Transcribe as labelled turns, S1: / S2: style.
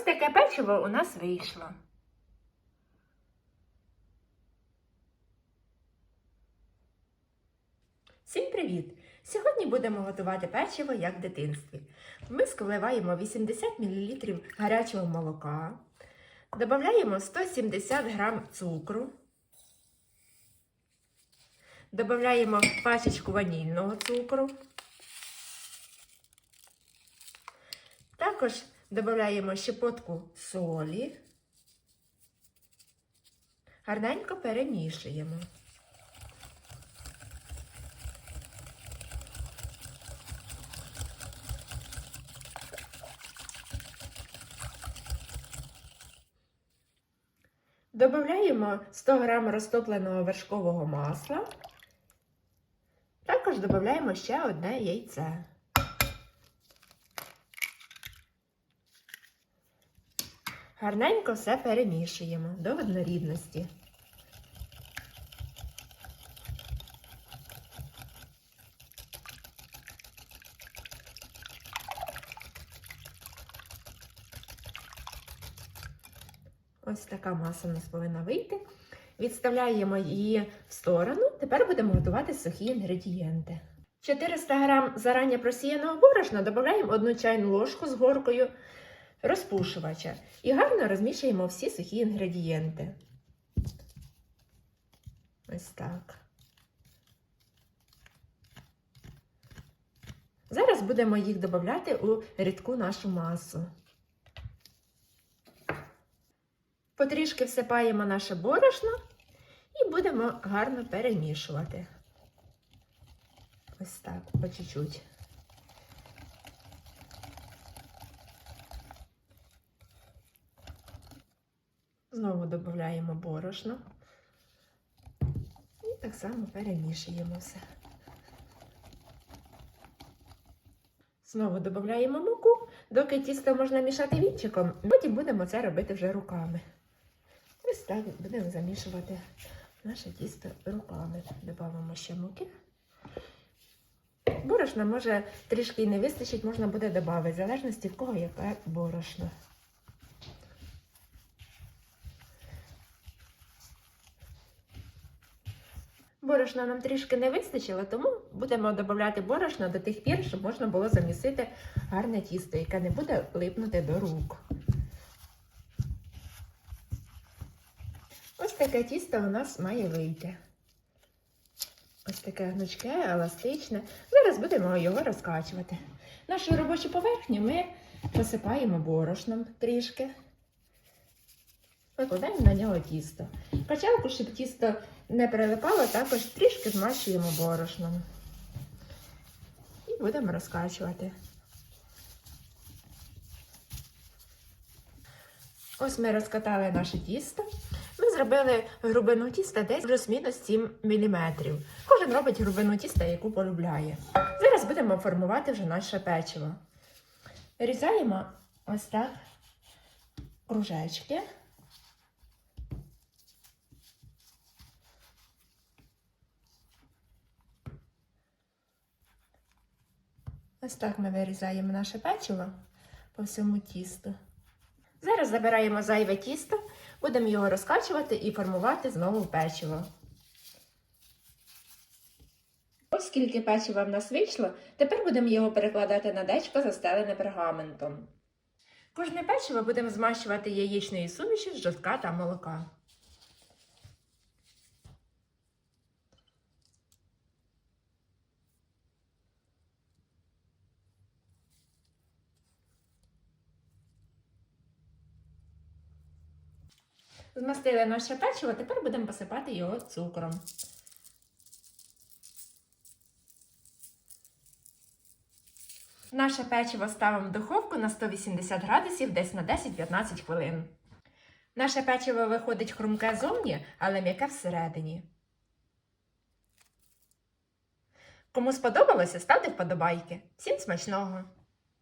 S1: Ось таке печиво у нас вийшло. Всім привіт! Сьогодні будемо готувати печиво як в дитинстві. Ми вливаємо 80 мл гарячого молока, додаємо 170 г цукру, додаємо пачечку ванільного цукру. Також додаємо щепотку солі. Гарненько перемішуємо. Додаємо 100 г розтопленого вершкового масла. Також додаємо ще одне яйце. Гарненько все перемішуємо до однорідності. Ось така маса у нас повинна вийти. Відставляємо її в сторону. Тепер будемо готувати сухі інгредієнти. 400 г зарані просіяного борошна додаємо 1 чайну ложку з горкою розпушувача і гарно розмішуємо всі сухі інгредієнти. Ось так. Зараз будемо їх додати у рідку нашу масу. Потрішки всипаємо наше борошно і будемо гарно перемішувати. Ось так, по чуть-чуть. Знову додаємо борошно і так само перемішуємо все. Знову додаємо муку, доки тісто можна мішати вінчиком, потім будемо це робити вже руками. Ось так будемо замішувати наше тісто руками. Додамо ще муки. Борошна може трішки не вистачить, можна буде додати, в залежності в кого яке борошно. Борошна нам трішки не вистачило, тому будемо додати борошна до тих пір, щоб можна було замісити гарне тісто, яке не буде липнути до рук. Ось таке тісто у нас має вийти. Ось таке гнучке, еластичне. Зараз будемо його розкачувати. Нашу робочу поверхню ми посипаємо борошном трішки. Викладаємо на нього тісто. Качалку, щоб тісто не прилипало, також трішки змащуємо борошном. І будемо розкачувати. Ось ми розкатали наше тісто. Ми зробили грубину тіста десь плюс-мінус 7 мм. Кожен робить грубину тіста, яку полюбляє. Зараз будемо формувати вже наше печиво. Різаємо ось так кружечки. Ось так ми вирізаємо наше печиво по всьому тісту. Зараз забираємо зайве тісто, будемо його розкачувати і формувати знову печиво. Ось скільки печива в нас вийшло, тепер будемо його перекладати на дечко, застелене пергаментом. Кожне печиво будемо змащувати яєчною сумішю з жовтка та молока. Змастили наше печиво, тепер будемо посипати його цукром. Наше печиво ставимо в духовку на 180 градусів десь на 10-15 хвилин. Наше печиво виходить хрумке зовні, але м'яке всередині. Кому сподобалося, ставте вподобайки. Всім смачного!